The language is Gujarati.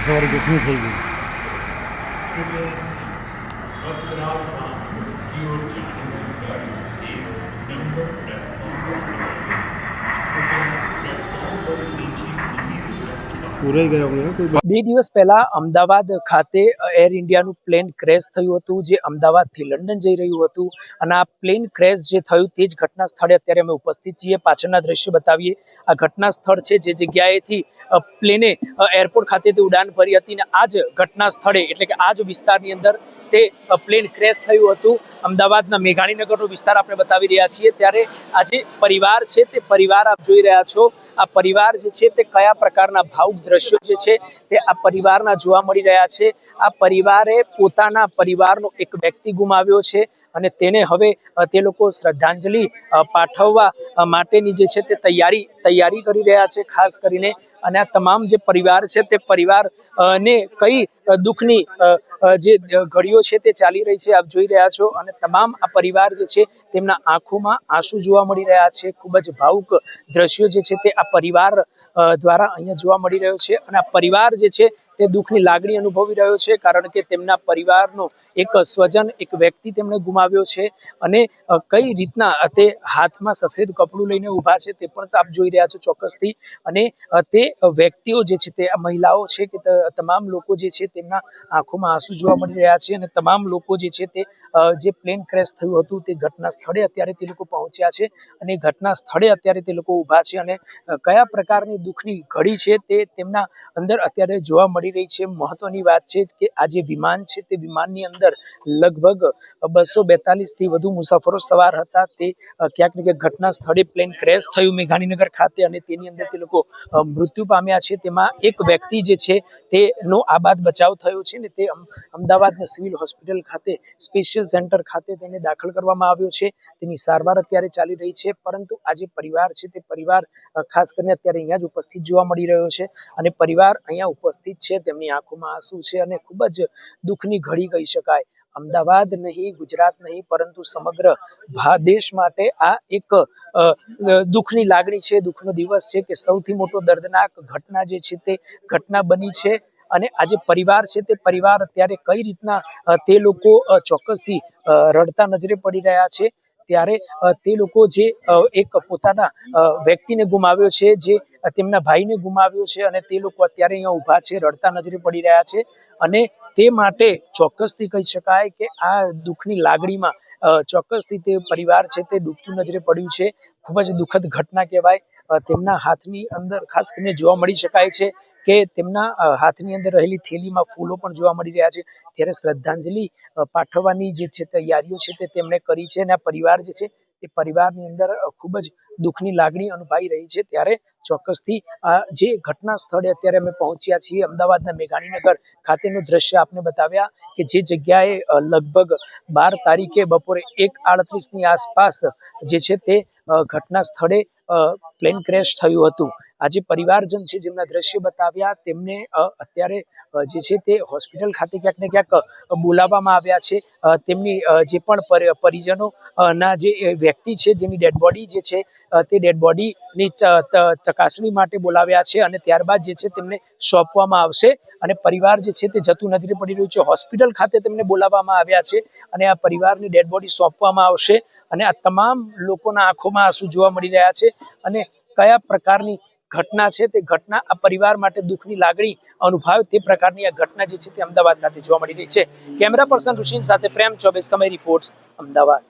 સવારે ચૂંટણી થઈ ગઈ. એટલે હોસ્પિટલ બે દિવસ પહેલા અમદાવાદ ખાતે એર ઇન્ડિયાનું પ્લેન ક્રેશ થયું હતું, જે અમદાવાદથી લંડન જઈ રહ્યું હતું. અને આ પ્લેન ક્રેશ જે થયું તે જ ઘટના સ્થળે અત્યારે અમે ઉપસ્થિત છીએ. પાછળના દ્રશ્ય બતાવીએ. આ ઘટના સ્થળ છે, જે જગ્યાએથી પ્લેને એરપોર્ટ એરપોર્ટ ખાતેથી ઉડાન ભરી હતી અને આ જ ઘટના સ્થળે, એટલે કે આ જ વિસ્તારની અંદર તે પ્લેન ક્રેશ થયું હતું. અમદાવાદના મેઘાણીનગરનો વિસ્તાર આપણે બતાવી રહ્યા છીએ. ત્યારે આ જે પરિવાર છે, તે પરિવાર આપ જોઈ રહ્યા છો. આ પરિવાર જે છે, તે કયા પ્રકારના ભાવુક દ્રશ્યો જે છે તે આ પરિવારના જોવા મળી રહ્યા છે. આ પરિવારે પોતાના પરિવારનો એક વ્યક્તિ ગુમાવ્યો છે અને તેને હવે તે લોકો શ્રદ્ધાંજલિ પાઠવવા માટેની જે છે તે તૈયારી તૈયારી કરી રહ્યા છે, ખાસ કરીને અને આ તમામ જે પરિવાર છે તે પરિવાર ને કઈ દુઃખની જે ઘડીઓ છે તે ચાલી રહી છે, આપ જોઈ રહ્યા છો. અને તમામ આ પરિવાર જે છે તેમના આંખોમાં આંસુ જોવા મળી રહ્યા છે. ખૂબ જ ભાવુક દ્રશ્યો જે છે તે આ પરિવાર દ્વારા અહીંયા જોવા મળી રહ્યો છે. અને આ પરિવાર જે છે તે દુઃખની લાગણી અનુભવી રહ્યો છે કારણ કે તેમના પરિવારનો એક સ્વજન, એક વ્યક્તિ તેમણે ગુમાવ્યો છે અને કઈ રીતના તે હાથમાં સફેદ કપડું લઈને ઊભા છે તે પણ આપ જોઈ રહ્યા છો ચોક્કસથી અને તે વ્યક્તિઓ જે છે તે મહિલાઓ છે કે તમામ લોકો જે છે તેમના આંખોમાં આંસુ જોવા મળી રહ્યા છે અને તમામ લોકો જે છે તે જે પ્લેન ક્રેશ થયું હતું તે ઘટના સ્થળે અત્યારે તે લોકો પહોંચ્યા છે અને ઘટના સ્થળે અત્યારે તે લોકો ઊભા છે અને કયા પ્રકારની દુઃખની ઘડી છે તે તેમના અંદર અત્યારે જોવા મળી રહી છે. મહત્વની વાત છે કે આ જે વિમાન છે તે વિમાનની અંદર લગભગ બસો બેતાલીસથી વધુ મુસાફરો સવાર હતા. તે ક્યાંક ને ક્યાંક ઘટના સ્થળે પ્લેન ક્રેશ થયું મેઘાણીનગર ખાતે અને તેની અંદર તે લોકો મૃત્યુ પામ્યા છે. તેમાં એક વ્યક્તિ જે છે તેનો આબાદ બચાવ થયો છે ને તે અમ- અમદાવાદના સિવિલ હોસ્પિટલ ખાતે, સ્પેશિયલ સેન્ટર ખાતે તેને દાખલ કરવામાં આવ્યો છે. તેની સારવાર અત્યારે ચાલી રહી છે. પરંતુ આ જે પરિવાર છે તે પરિવાર ખાસ કરીને અત્યારે અહીંયા જ ઉપસ્થિત જોવા મળી રહ્યો છે અને પરિવાર અહીંયા ઉપસ્થિત છે. તેમની આંખોમાં આંસુ છે અને ખૂબ જ દુઃખની ઘડી કહી શકાય. અમદાવાદ નહીં, ગુજરાત નહીં, પરંતુ સમગ્ર દેશ માટે આ એક દુઃખની લાગણી છે, દુઃખનો દિવસ છે કે સૌથી મોટો દર્દનાક ઘટના જે છે તે ઘટના બની છે અને આ જે પરિવાર છે તે પરિવાર અત્યારે કઈ રીતના તે લોકો ચોક્કસથી રડતા નજરે પડી રહ્યા છે. ત્યારે તે લોકો જે એક પોતાના વ્યક્તિને ગુમાવ્યો છે, જે તેમના ભાઈને ગુમાવ્યો છે અને તે લોકો અત્યારે અહીંયા ઊભા છે, રડતા નજરે પડી રહ્યા છે અને તે માટે ચોક્કસથી કહી શકાય કે આ દુઃખની લાગણીમાં ચોક્કસથી તે પરિવાર છે તે ડૂબતું નજરે પડ્યું છે. ખૂબ જ દુઃખદ ઘટના કહેવાય. તેમના હાથની અંદર ખાસ કરીને જોવા મળી શકાય છે કે તેમના હાથની અંદર રહેલી થેલીમાં ફૂલો પણ જોવા મળી રહ્યા છે. ત્યારે શ્રદ્ધાંજલિ પાઠવવાની જે છે તૈયારીઓ છે તે તેમણે કરી છે અને આ પરિવાર જે છે તે પરિવારની અંદર ખૂબ જ દુઃખની લાગણી અનુભવાઈ રહી છે. ત્યારે ચોક્કસથી જે ઘટના સ્થળે અત્યારે અમે પહોંચ્યા છીએ, અમદાવાદના મેઘાણીનગર ખાતેનું દ્રશ્ય આપને બતાવ્યા કે જે જગ્યાએ લગભગ બાર તારીખે બપોરે એક આડત્રીસની આસપાસ જે છે તે ઘટના સ્થળે પ્લેન ક્રેશ થયું હતું. આજે પરિવારજન છે, જેમના દ્રશ્ય બતાવ્યા, તેમને અત્યારે જે છે તે હોસ્પિટલ ખાતે ક્યાંક ને ક્યાંક બોલાવવામાં આવ્યા છે. તેમની જે પણ પરી- પરિજનો ના જે વ્યક્તિ છે, જેની ડેડ બોડી જે છે તે ડેડ બોડીની ચકાસણી માટે બોલાવ્યા છે અને ત્યારબાદ જે છે તેમને સોંપવામાં આવશે અને પરિવાર જે છે તે જતું નજરે પડી રહ્યું છે. હોસ્પિટલ ખાતે તેમને બોલાવવામાં આવ્યા છે અને આ પરિવારની ડેડ બોડી સોંપવામાં આવશે અને આ તમામ લોકોના આંખોમાં આંસુ જોવા મળી રહ્યા છે અને કયા પ્રકારની ઘટના છે, તે ઘટના આ પરિવાર માટે દુઃખની લાગણી અનુભવે તે પ્રકારની આ ઘટના જે છે તે અમદાવાદ ખાતે જોવા મળી રહી છે. કેમેરા પર્સન ઋષિન સાથે પ્રેમ ચોબે સમય રિપોર્ટ્સ, અમદાવાદ.